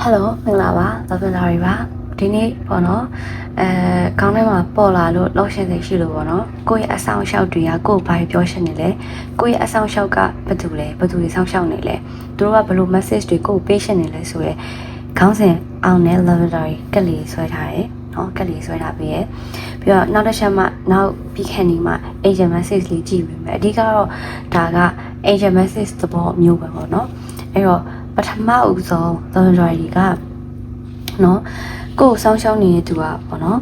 ဟယ်လိုမင်္ဂလာပါသဗ္ဗလာရီပါဒီနေ့ပေါ့နော်အဲခေါင်းထဲမှာပေါ်လာလို့လောက်ရှင်စိတ်ရှိလို့ပေါ့နော်ကိုယ့်ရဲ့အဆောင်အရှောက်တွေကကိုယ့်ဘာပြောရှင်နေလဲကိုယ့်ရဲ့အဆောင်အရှောက်ကဘယ်သူလဲဘယ်သူတွေဆောင်ရှောက်နေလဲသူတို့ကဘယ်လို message တွေကိုပေးရှင်နေလဲဆိုရယ်ခေါင်းစဉ်အောင်နဲ့ lavatory ကက်လီဆွဲထားတယ်နော်ကက်လီဆွဲထားပြီးရယ်ပြီးတော့နောက်တစ်ချက်မှနောက်ပြီးခဏီမှ agent message လေးကြည့်ပြီးမယ်အဓိကတော့ဒါက agent message သဘောမျိုးပဲပေါ့နော်အဲ့တော့ ပထမအဦးဆုံးသောရိုရီကနော်ကိုယ်ဆောင်းရှောင်းနေတဲ့သူကပေါ့နော်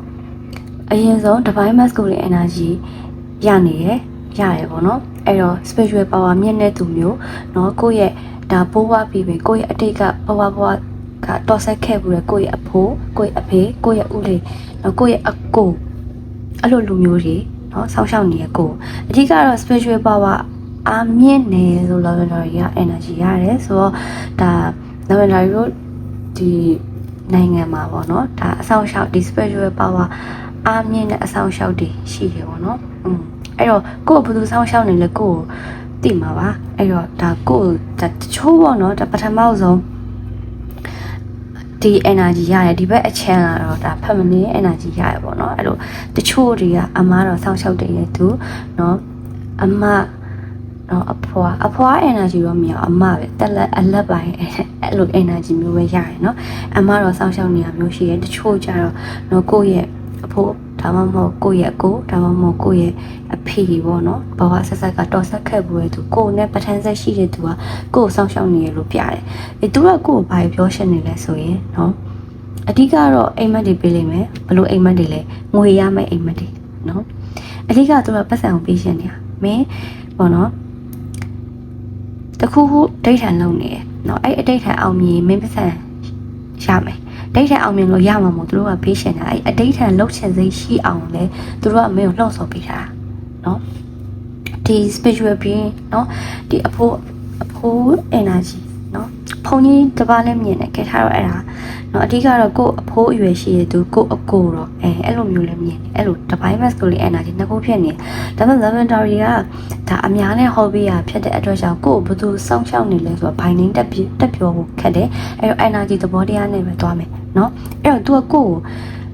အရင်ဆုံး divine masculine energy ရနေရရရပေါ့နော်အဲ့တော့ spiritual power မြင့်တဲ့သူမျိုးနော်ကိုယ့်ရဲ့ဒါဘိုးဘွားပြီးပြီကိုယ့်ရဲ့အတိတ်ကဘဝဘဝကတော်ဆက်ခဲ့ဘူးလေကိုယ့်ရဲ့အဖိုးကိုယ့်ရဲ့အဖေကိုယ့်ရဲ့ဦးလေးနော်ကိုယ့်ရဲ့အကိုအဲ့လိုလူမျိုးတွေနော်ဆောင်းရှောင်းနေတဲ့ကိုအဓိကတော့ spiritual power အာမြင့်နေလို့ lavender က energy ရတယ်ဆိုတော့ဒါ lavender တို့ဒီနိုင်ငံမှာပေါ့နော်ဒါအဆောင်ရှောက်ဒီ spiritual power အာမြင့်တဲ့အဆောင်ရှောက်တွေရှိတယ်ပေါ့နော်อืมအဲ့တော့ကိုယ့်ဘယ်သူဆောင်ရှောက်နေလဲကိုယ့်ကိုသိမှာပါအဲ့တော့ဒါကိုယ့်ဒါတချို့ပေါ့နော်ဒါပထမဆုံးဒီ energy ရတယ်ဒီဘက်အချမ်းကတော့ဒါ feminine energy ရတယ်ပေါ့နော်အဲ့လိုတချို့တွေကအမားတော့ဆောင်းလျှောက်တယ်သူเนาะအမ တော့အဖွာအဖွာ energy တော့မရအမပဲတက်လက်အလက်ပိုင်းအဲ့လို energy မျိုးပဲရရနော်အမတော့စောင့်ရှောက်နေတာမျိုးရှိတယ်တချို့ကြတော့နော်ကိုယ့်ရဲ့အဖိုးဒါမှမဟုတ်ကိုယ့်ရဲ့အကိုဒါမှမဟုတ်ကိုယ့်ရဲ့အဖေပေါ့နော်ဘဝဆက်ဆက်ကတော့ဆက်ခက်ပွဲသူကိုယ်နဲ့ပဋ္ဌာန်းဆက်ရှိတဲ့သူကကိုယ်ကိုစောင့်ရှောက်နေရလို့ပြတယ်အဲသူကကိုယ်ကိုဘာပြောရှင်နေလဲဆိုရင်နော်အဓိကတော့အိမ်မက်တွေပေးလိမ့်မယ်ဘလို့အိမ်မက်တွေလဲငွေရမယ့်အိမ်မက်တွေနော်အဓိကသူကပတ်စံကိုပေးရှင်နေတာမင်းပေါ့နော် တခုခုဒိဋ္ဌံလုံးနေတယ်နော်အဲ့အဒိဋ္ဌံအောင်မြင်မင်းပတ်စံရမယ်ဒိဋ္ဌံအောင်မြင်လို့ရမှာမို့သူတို့ကပေးရှင်တာအဲ့အဒိဋ္ဌံလှုပ်ချင်စိတ်ရှိအောင်လဲသူတို့ကမင်းကိုလှုပ်ဆော်ပေးတာเนาะဒီ spiritual being เนาะဒီအဖို့အဖို့ energy နော်ဖုန်ကြီးတပါးလည်းမြင်တယ်ခဲထားတော့အဲ့ဒါနော်အဓိကတော့ကို့အဖိုးအရွယ်ရှိတဲ့သူကို့အကိုတော့အဲအဲ့လိုမျိုးလည်းမြင်တယ်အဲ့လိုတပိုင်းမတ်ဆိုလေးအန်နာကြီးနှစ်ခုဖြစ်နေဒါပေမဲ့ lavender ကဒါအများနဲ့ hobby ရဖြစ်တဲ့အတွက်ကြောင့်ကို့ဘယ်သူစောင့်ရှောက်နေလဲဆိုတော့ binding တက်ပြတက်ပြောဖို့ခက်တယ်အဲ့တော့ energy သဘောတရားနဲ့ပဲသွားမယ်နော်အဲ့တော့ तू ကကို့ကို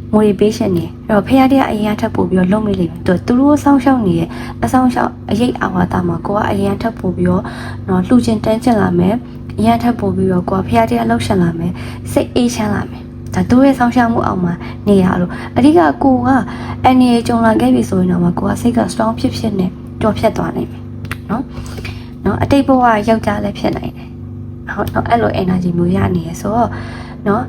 ယ့်ကို motivation နေအဲ့တော့ဖခင်တရားအရင်ထပ်ပို့ပြီးတော့လုံမိလိမ့်မယ်သူသူတို့ဆောင်းရှောက်နေရဲ့အဆောင်ရှောက်အရေးအာဝါဒမှာကိုကအရင်ထပ်ပို့ပြီးတော့နော်လှူချင်းတန်းကျင်လာမယ်အရင်ထပ်ပို့ပြီးတော့ကိုကဖခင်တရားလှုပ်ရှင်လာမယ်စိတ်အေးချမ်းလာမယ်ဒါတို့ရဲ့ဆောင်းရှောက်မှုအောင်မှာနေရလို့အဓိကကိုကအနေကြုံလာခဲ့ပြီဆိုရင်တော့ကိုကစိတ်က strong ဖြစ်ဖြစ်နဲ့တော်ဖြတ်သွားနိုင်မယ်နော်နော်အတိတ်ဘဝယောက်ျားလည်းဖြစ်နိုင်တယ်ဟုတ်တော့အဲ့လို energy မျိုးရနေရဆိုတော့နော်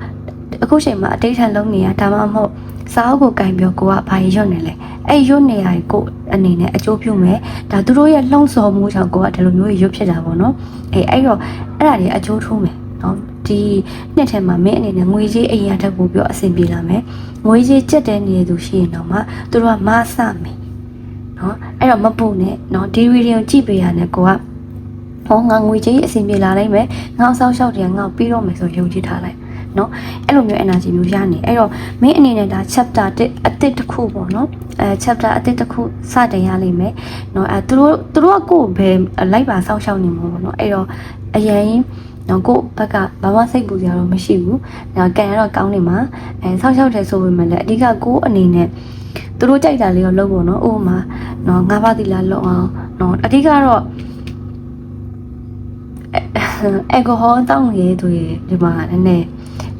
အခုချိန်မှာအတိတ်ထန်လုံးနေရဒါမှမဟုတ်စားအုပ်ကိုကင်ပြောကိုကဘာရွတ်နေလဲအဲ့ရွတ်နေရကိုအနေနဲ့အကျိုးပြုမယ်ဒါသူတို့ရဲ့လှုံ့ဆော်မှုကြောင့်ကိုကဒီလိုမျိုးရွတ်ဖြစ်တာပေါ့နော်အေးအဲ့တော့အဲ့ဒါတွေအကျိုးထိုးမယ်နော်ဒီနှစ်ထဲမှာမင်းအနေနဲ့ငွေကြေးအရင်တက်ဖို့ပြောအဆင်ပြေလာမယ်ငွေကြေးကြက်တဲ့နေသူရှိရင်တော့မှသူတို့ကမဆမယ်နော်အဲ့တော့မပူနဲ့နော်ဒီဗီဒီယိုကြည့်ပေးရတဲ့ကိုကဟောငါငွေကြေးအဆင်ပြေလာနိုင်မယ်ငါအဆောက်အအုံတွေငါပြီးတော့မယ်ဆိုယုံကြည်ထားလိုက် နော်အဲ့လိုမျိုး energy မျိုးရနေအဲ့တော့မင်းအနေနဲ့ဒါ chapter 1အသစ်တစ်ခုပေါ့နော်အဲ chapter အသစ်တစ်ခုစတင်ရလိမ့်မယ်နော်အဲသူတို့သူတို့ကကိုယ်ဘယ်လိုက်ပါစောင့်ရှောက်နေမှာပေါ့နော်အဲ့တော့အရင်နော်ကိုဘက်ကဘာမှစိတ်ပူစရာတော့မရှိဘူး။ဒါကန်ရတော့ကောင်းနေမှာအဲဆောက်ရှောက်တယ်ဆိုပေမဲ့လည်းအဓိကကိုအနေနဲ့သူတို့ကြိုက်တာလေးတော့လုပ်ဖို့နော်။ဥပမာနော်ငါးပါးသီလာလုပ်အောင်နော်အဓိကတော့အက်ကိုဟောတောင်းရည်သူတွေဒီမှာနည်းနည်း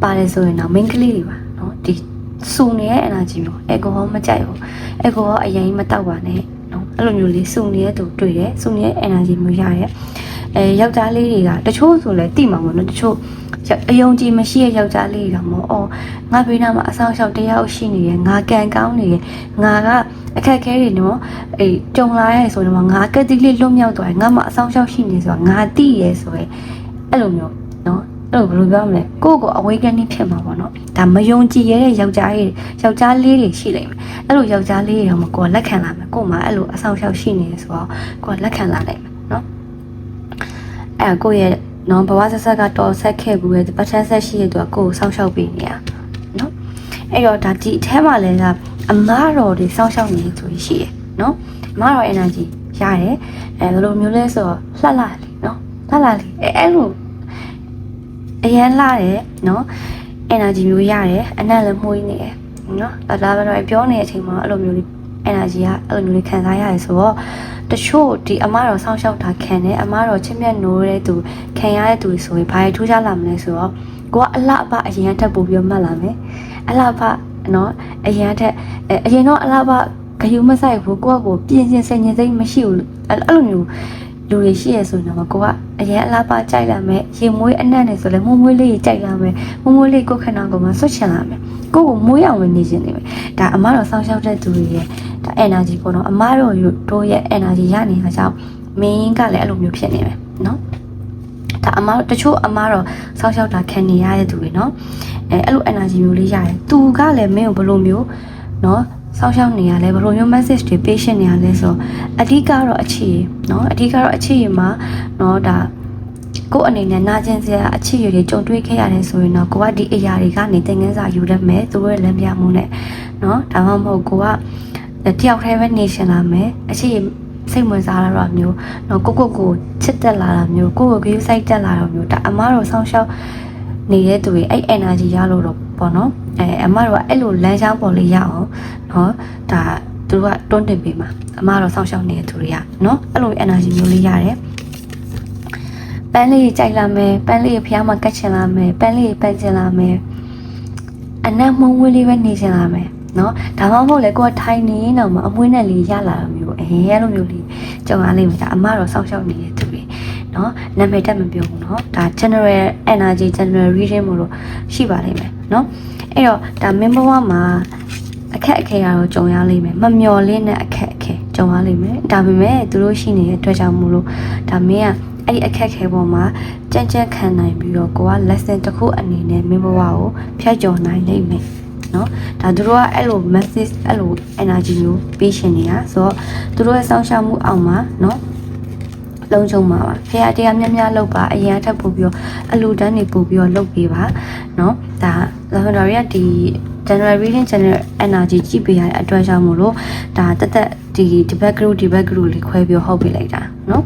ပါတယ်ဆိုရင်တော့ main ကလေးတွေပါနော်ဒီစူနေတဲ့ energy မျိုးအက်ကိုဟောမကြိုက်ဘူးအက်ကိုဟောအရင်မတောက်ပါနဲ့နော်အဲ့လိုမျိုးလေးစူနေတဲ့သူတွေ့တယ်စူနေတဲ့ energy မျိုးရတယ်အဲယောက်ျားလေးတွေကတချို့ဆိုလဲတိမှာပေါ့နော်တချို့အယုံကြည်မရှိတဲ့ယောက်ျားလေးတွေကမောအော်ငါဘေးနားမှာအဆောင်ရှောက်တယောက်ရှိနေတယ်ငါကန်ကောင်းနေတယ်ငါကအခက်ခဲတွေနော်အေးကြုံလာရဲဆိုတော့ငါကတိလေးလွတ်မြောက်သွားတယ်ငါမှအဆောင်ရှောက်ရှိနေဆိုတော့ငါတိရဲဆိုရဲအဲ့လိုမျိုးနော် အဲ့လိုဘယ်လိုပြောမလဲကိုယ့်ကို awakening ဖြစ်မှာပေါ့နော်ဒါမယုံကြည်ရတဲ့ယောက်ျားလေးယောက်ျားလေးတွေရှိလိမ့်မယ်အဲ့လိုယောက်ျားလေးတွေတော့မကိုယ်လက်ခံလာမယ်ကိုယ်မှာအဲ့လိုအဆောင်ရှောက်ရှိနေဆိုတော့ကိုယ်လက်ခံလာနိုင်မယ်နော်အဲ့ကိုယ့်ရဲ့နော်ဘဝဆက်ဆက်ကတော့ဆက်ခဲ့ဘူးရဲ့ပထမဆက်ရှိတဲ့သူကကိုယ်ကိုစောင့်ရှောက်ပေးနေရနော်အဲ့တော့ဒါဒီအထဲမှာလည်းကအမားတော်တွေစောင့်ရှောက်နေသူရှိရယ်နော်အမားတော် energy ရတယ်အဲဘယ်လိုမျိုးလဲဆိုတော့လှလှလေးနော်လှလှလေးအဲအဲ့လို အရန်လာတယ်နော် energy မျိုးရတယ်အနက်လည်းမှုနေတယ်နော်ဒါဒါပဲတော့ပြောနေတဲ့အချိန်မှာအဲ့လိုမျိုးလေး energy ကအဲ့လိုမျိုးလေးခံစားရတယ်ဆိုတော့တချို့ဒီအမတော်ဆောင်းလျှောက်တာခံတယ်အမတော်ချစ်မြတ်နိုးတဲ့သူခံရတဲ့သူဆိုရင်ဘာတွေထူးခြားလာမလဲဆိုတော့ကိုကအလှအပအရင်ထက်ပိုပြီးမှတ်လာမယ်အလှအပနော်အရင်ထက်အရင်တော့အလှအပဂယုမဆိုင်ဘူးကိုကကိုပြင်းပြင်းစင်စင်စိတ်မရှိဘူးအဲ့လိုမျိုးလူတွေရှိရဆိုရင်တော့ကိုက အရင်အလားပါကြိုက်လာမယ်ရေမွေးအနံ့နေဆိုလဲမွေးမွေးလေးကြိုက်လာမယ်မွေးမွေးလေးကိုခဏကိုမှဆွတ်ချင်လာမယ်ကိုကိုမွေးအောင်နေခြင်းနေမယ်ဒါအမတော်ဆောင်းရှောက်တဲ့သူတွေရဲ့ဒါ energy ပေါ့နော်အမတော်တို့ရဲ့ energy ရနေတာကြောင့်မင်းကလည်းအဲ့လိုမျိုးဖြစ်နေမယ်နော်ဒါအမတချို့အမတော်ဆောင်းရှောက်တာခံနေရတဲ့သူတွေနော်အဲအဲ့လို energy မျိုးလေးရတယ်သူကလည်းမင်းကိုဘယ်လိုမျိုးနော် စောင့်ရှောက်နေရလဲဘယ်လိုမျိုး message တွေ patient နေရလဲဆိုအဓိကတော့အခြေရเนาะအဓိကတော့အခြေရမှာเนาะဒါကို့အနေနဲ့နာကျင်စရာအခြေရတွေကြုံတွေ့ခဲ့ရတယ်ဆိုရင်တော့ကိုကဒီအရာတွေကနေသင်ခန်းစာယူရမယ်သူတို့ရဲ့လမ်းပြမှုနဲ့เนาะဒါမှမဟုတ်ကိုကတယောက်တည်းပဲနေရှင်လာမယ်အခြေရစိတ်ဝင်စားလာတော့မျိုးเนาะကိုကိုကိုချစ်တက်လာတာမျိုးကိုကိုကိုစိုက်တက်လာတော့မျိုးဒါအမားတို့ဆောင်းရှောက် နေတဲ့သူတွေအဲ့ energy ရလို့တော့ပေါ့နော်အဲအမတို့ကအဲ့လိုလမ်းကြောင်းပေါ်လေးရအောင်နော်ဒါသူတို့ကတွန်းတင်ပေးမှာအမတော့စောင့်ရှောက်နေတဲ့သူတွေကနော်အဲ့လို energy မျိုးလေးရတယ်ပန်းလေးကြိုက်လာမယ်ပန်းလေးဖျားမှာကတ်ချင်လာမယ်ပန်းလေးပန်းချင်လာမယ်အနံ့မုံဝေးလေးပဲနေချင်လာမယ်နော်ဒါမှမဟုတ်လေကိုကထိုင်နေတော့မှအမွှေးနဲ့လေးရလာတာမျိုးအဲအဲ့လိုမျိုးလေးကြုံရလိမ့်မယ်ဒါအမတော့စောင့်ရှောက်နေရ တဲ့သူတွေနော်နာမည်တက်မပြောဘူးနော်ဒါ general energy general reading မို့လို့ရှိပါလိမ့်မယ်နော်အဲ့တော့ဒါမင်းဘဝမှာအခက်အခဲကတော့ကြုံရလိမ့်မယ်မမျော်လင့်တဲ့အခက်အခဲကြုံရလိမ့်မယ်ဒါပေမဲ့သူတို့ရှိနေတဲ့အတွက်ကြောင့်မို့လို့ဒါမင်းကအဲ့ဒီအခက်အခဲပေါ်မှာကြံ့ကြံ့ခံနိုင်ပြီးတော့ကိုက lesson တစ်ခုအနေနဲ့မင်းဘဝကိုဖျက်ကျော်နိုင်လိမ့်မယ်နော်ဒါသူတို့ကအဲ့လို message အဲ့လို energy မျိုးပေးရှင်နေတာဆိုတော့သူတို့ရဲ့စောင့်ရှောက်မှုအောက်မှာနော် လုံးချုံပါပါဖခင်တရားများများလုပ်ပါအရင်အထက်ပို့ပြီးတော့အလူတန်းတွေပို့ပြီးတော့လုပ်ပေးပါเนาะဒါ lavender ရဲ့ဒီ general reading general energy ကြည့်ပေးရတဲ့အတွက်ကြောင့်မို့လို့ဒါတက်တက်ဒီဒီ back group ဒီ back group လေးခွဲပြီးဟုတ်ပေးလိုက်တာเนาะ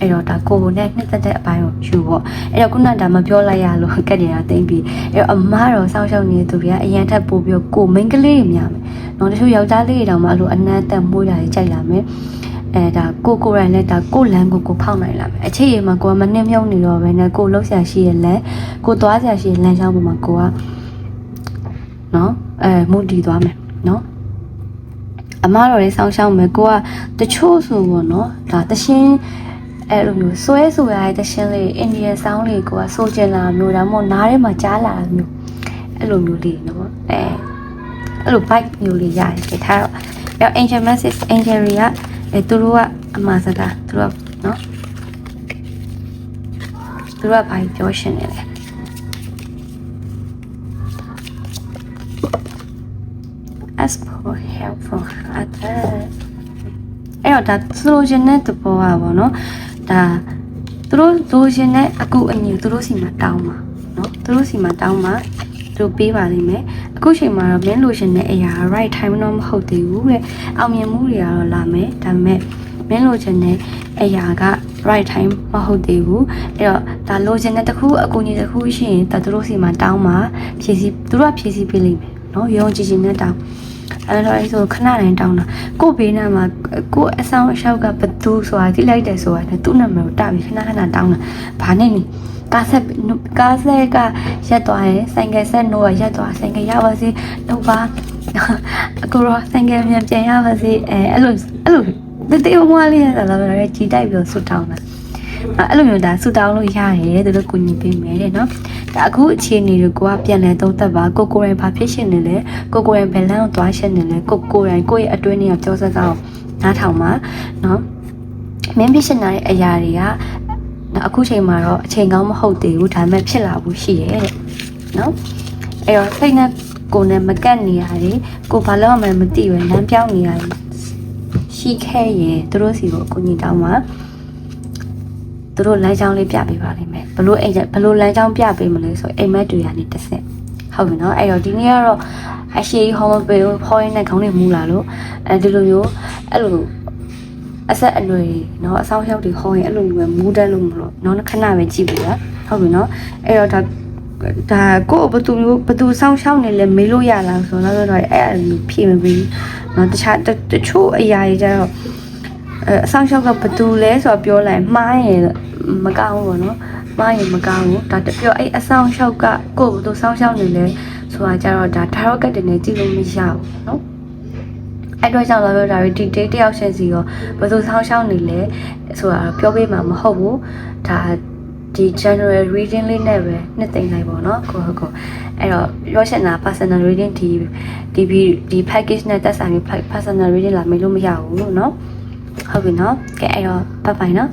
အဲ့တော့ဒါကိုကိုနဲ့နှစ်သက်တဲ့အပိုင်းကိုယူပေါ့အဲ့တော့ခုနကဒါမပြောလိုက်ရလို့ကက်နေတာတိမ့်ပြီးအဲ့တော့အမားတော်စောင့်ရှောက်နေတဲ့သူတွေကအရင်ထက်ပို့ပြီးတော့ကိုမိန်းကလေးတွေများမယ်เนาะတချို့ယောက်ျားလေးတွေတောင်မှအဲ့လိုအနမ်းတက်မှုရာကြီးကြိုက်လာမယ် အဲဒါကိုကိုရိုင်းနဲ့ဒါကိုလန်းကိုကိုဖောက်နိုင်လာမယ်အခြေရေမှာကိုကမနှင်းမြုံနေတော့ပဲနဲ့ကိုလှုပ်ရှားရှိရလဲကိုသွားရှာရှိရလမ်းကြောင်းပေါ်မှာကိုကနော်အဲမူတည်သွားမယ်နော်အမားတော်လေးစောင်းရှောင်းမယ်ကိုကတချို့ဆိုပေါ့နော်ဒါတရှင်းအဲ့လိုမျိုးဆွဲဆိုရတဲ့တရှင်းလေးအိန္ဒိယဆောင်းလေးကိုကဆိုချင်လာမျိုးဒါမှမဟုတ်နားထဲမှာကြားလာတာမျိုးအဲ့လိုမျိုးလေးနော်အဲအဲ့လို bike မျိုးလေးရတယ်ဒီထားတော့အဲ့ angel message angel တွေက အဲသူတို့ကအမှားစကားသူတို့ကနော်သူတို့ကဘာပြောရှင်နေလဲအစဖို့ help for other အဲ့တော့ဒါသူတို့ရှင်တဲ့သဘောပါဗောနော်ဒါသူတို့လိုချင်တဲ့အကူအညီသူတို့စီမှာတောင်းပါနော်သူတို့စီမှာတောင်းပါ တို့ပေးပါလိမ့်မယ်အခုချိန်မှာတော့မင်းလိုချင်တဲ့အရာ right time တော့မဟုတ်သေးဘူးတဲ့အောင်မြင်မှုတွေကတော့လာမယ်ဒါပေမဲ့မင်းလိုချင်တဲ့အရာက right time မဟုတ်သေးဘူးအဲ့တော့ဒါလိုချင်တဲ့တစ်ခုအကူအညီတစ်ခုရှိရင်ဒါတို့စီမှာတောင်းပါဖြည့်ဆည်းသူတို့ကဖြည့်ဆည်းပေးလိမ့်မယ်နော်ရုံကြည်ကြည်နဲ့တောင်းအဲ့တော့ဆိုခဏတိုင်းတောင်းတာကို့ဘေးနားမှာကို့အဆောင်အရှောက်ကဘသူဆိုတာကြည့်လိုက်တယ်ဆိုတာနဲ့သူ့နံပါတ်ကိုတပြီးခဏခဏတောင်းတာဘာနဲ့နေ ကားဆက်ကားဆက်ကရက်သွားတယ်ဆိုင်ကယ်ဆက်နိုးကရက်သွားဆိုင်ကယ်ရပါစေတော့ပါအခုတော့ဆိုင်ကယ်မြန်ပြန်ရပါစေအဲအဲ့လိုအဲ့လိုတတိယမွားလေးရတာလည်းပဲကြီးတိုက်ပြီးဆူတောင်းတာအဲ့လိုမျိုးဒါဆူတောင်းလို့ရတယ်သူတို့ကူညီပေးမယ်တဲ့နော်ဒါအခုအခြေအနေတွေကိုကပြန်လဲသုံးသပ်ပါကိုကိုယ်တိုင်ဘာဖြစ်ရှင်နေလဲကိုကိုယ်တိုင်ဘယ်လမ်းကိုသွားရှင်နေလဲကိုကိုယ်တိုင်ကိုယ့်ရဲ့အတွင်းထဲကပြောစကားကိုနားထောင်ပါနော်မင်းဖြစ်ရှင်လာတဲ့အရာတွေက အခုချိန်မှာတော့အချိန်ကောင်းမဟုတ်သေးဘူးဒါပေမဲ့ဖြစ်လာဖို့ရှိရဲ့တဲ့နော်အဲ့တော့စိတ်နဲ့ကိုယ်နဲ့မကတ်နေရတယ်ကိုဘာလို့မှမသိပဲလမ်းပြောင်းနေရတယ်ရှိခဲ့ရင်သူတို့စီကိုအကူအညီတောင်းပါသူတို့လမ်းကြောင်းလေးပြပေးပါလိမ့်မယ်ဘလို့အိမ်ဘလို့လမ်းကြောင်းပြပေးမလဲဆိုအိမ်မက်တွေကနေတစ်ဆက်ဟုတ်ပြီနော်အဲ့တော့ဒီနေ့ကတော့အရှိဟောမပေးဘူးဖော်ရင်းနဲ့ခေါင်းတွေမူလာလို့အဲဒီလိုမျိုးအဲ့လို အဆက်အနွယ်เนาะအဆောင်ရောက်တွေဟောရင်အဲ့လိုမျိုးပဲမူးတက်လို့မလို့เนาะခဏပဲကြည့်ပြီလားဟုတ်ပြီเนาะအဲ့တော့ဒါ ဒါကိုယ့်ဘသူမျိုးဘသူစောင်းရှောင်းနေလဲမေးလို့ရလားဆိုတော့တော့အဲ့အဲ့လိုဖြေမပြီးเนาะတခြားတတချို့အရာတွေကျတော့အဲအဆောင်ရှောက်ကဘသူလဲဆိုတော့ပြောလိုက်မှားရင်မကောင်းဘူးပေါ့နော်မှားရင်မကောင်းဘူးဒါတပြောအဲ့အဆောင်ရှောက်ကကိုယ့်ဘသူစောင်းရှောင်းနေလဲဆိုတာကျတော့ဒါ tarot card တွေနဲ့ကြည့်လို့မရဘူးเนาะ အဲ့တော့ကြောင့်လည်းပြောတာဒီ date တယောက်ချင်းစီရောဘယ်သူဆောင်းရှောင်းနေလဲဆိုတာပြောပေးမှာမဟုတ်ဘူးဒါဒီ general reading လေးနဲ့ပဲနှစ်သိမ့်လိုက်ပေါ့နော်ကိုဟုတ်ကိုအဲ့တော့ရောရှင်နာ personal reading ဒီဒီဒီ package နဲ့တက်ဆိုင်ပြီး personal reading လာမေးလို့မရဘူးလို့နော်ဟုတ်ပြီနော်ကဲအဲ့တော့ဘိုင်ဘိုင်နော်